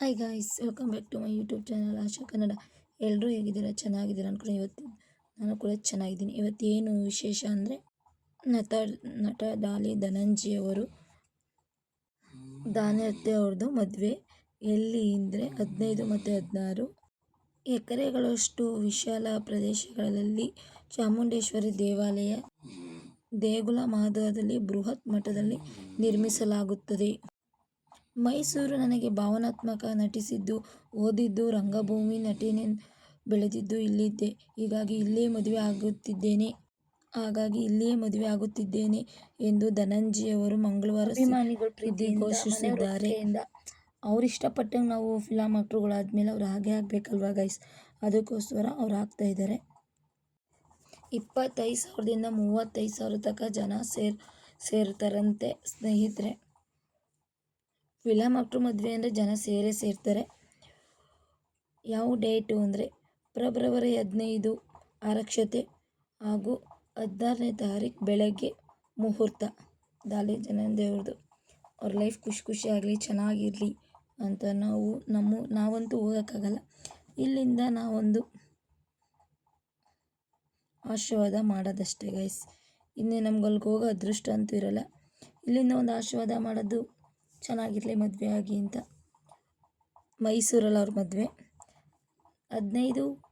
Hi guys welcome back to my YouTube channel Asha Kannada ಎಲ್ಲರೂ ಹೇಗಿದ್ದೀರಾ? ಚೆನ್ನಾಗಿದ್ದೀರಾ ಅಂದ್ಕೊಂಡು ಇವತ್ತು ನಾನು ಕೂಡ ಚೆನ್ನಾಗಿದ್ದೀನಿ. ಇವತ್ತು ಏನು ವಿಶೇಷ ಅಂದರೆ ನಟ ನಟ ಡಾಲಿ ಧನಂಜಿಯವರು ದಾನಿ ದಾನತೆ ಅವ್ರದ್ದು ಮದುವೆ. ಎಲ್ಲಿ ಅಂದರೆ ಹದಿನೈದು ಮತ್ತು ಹದಿನಾರು ಎಕರೆಗಳಷ್ಟು ವಿಶಾಲ ಪ್ರದೇಶಗಳಲ್ಲಿ ಚಾಮುಂಡೇಶ್ವರಿ ದೇವಾಲಯ, ದೇಗುಲ ಮಾದದಲ್ಲಿ ಬೃಹತ್ ಮಠದಲ್ಲಿ ನಿರ್ಮಿಸಲಾಗುತ್ತದೆ. ಮೈಸೂರು ನನಗೆ ಭಾವನಾತ್ಮಕ ನಟಿಸಿದ್ದು ಓದಿದ್ದು ರಂಗಭೂಮಿ ನಟನೆ ಬೆಳೆದಿದ್ದು ಇಲ್ಲಿದ್ದೆ. ಹೀಗಾಗಿ ಇಲ್ಲೇ ಮದುವೆ ಆಗುತ್ತಿದ್ದೇನೆ. ಹಾಗಾಗಿ ಇಲ್ಲಿಯೇ ಮದುವೆ ಆಗುತ್ತಿದ್ದೇನೆ ಎಂದು ಧನಂಜಯವರು ಮಂಗಳವಾರ ಘೋಷಿಸಿದ್ದಾರೆ. ಅವ್ರು ಇಷ್ಟಪಟ್ಟಂಗೆ ನಾವು ಫಿಲಮ್ ಆಕ್ಟ್ರುಗಳಾದ್ಮೇಲೆ ಅವ್ರು ಹಾಗೆ ಆಗಬೇಕಲ್ವಾ ಗೈಸ್ ಅದಕ್ಕೋಸ್ಕರ ಅವ್ರು ಆಗ್ತಾ ಇದ್ದಾರೆ. ಇಪ್ಪತ್ತೈದು ಸಾವಿರದಿಂದ ಮೂವತ್ತೈದು ಸಾವಿರ ತನಕ ಜನ ಸೇರ್ ಸೇರ್ತಾರಂತೆ ಸ್ನೇಹಿತರೆ. ಫಿಲಮ್ ಆ್ಯಕ್ಟ್ರು ಮದುವೆ ಅಂದರೆ ಜನ ಸೇರೇ ಸೇರ್ತಾರೆ. ಯಾವ ಡೇಟು ಅಂದರೆ ಫೆಬ್ರವರಿ ಹದಿನೈದು ಆರಕ್ಷತೆ ಹಾಗೂ ಹದಿನಾರನೇ ತಾರೀಕು ಬೆಳಗ್ಗೆ ಮುಹೂರ್ತ. ದಾಲಿ ಜನದೇವ್ರದ್ದು ಅವ್ರ ಲೈಫ್ ಖುಷಿ ಖುಷಿಯಾಗಲಿ ಚೆನ್ನಾಗಿರಲಿ ಅಂತ ನಾವು ನಮ್ಮ, ನಾವಂತೂ ಹೋಗೋಕ್ಕಾಗಲ್ಲ. ಇಲ್ಲಿಂದ ನಾವೊಂದು ಆಶೀರ್ವಾದ ಮಾಡೋದಷ್ಟೇ ಗೈಸ್ ಇನ್ನೇ ನಮ್ಗೆ ಅಲ್ಲಿಗೆ ಹೋಗೋ ಅದೃಷ್ಟ ಅಂತೂ ಇರಲ್ಲ. ಇಲ್ಲಿಂದ ಒಂದು ಆಶೀರ್ವಾದ ಮಾಡೋದು ಚೆನ್ನಾಗಿರಲಿ ಮದುವೆ ಆಗಿ ಅಂತ. ಮೈಸೂರಲ್ಲಿ ಅವ್ರ ಮದುವೆ. ಹದಿನೈದು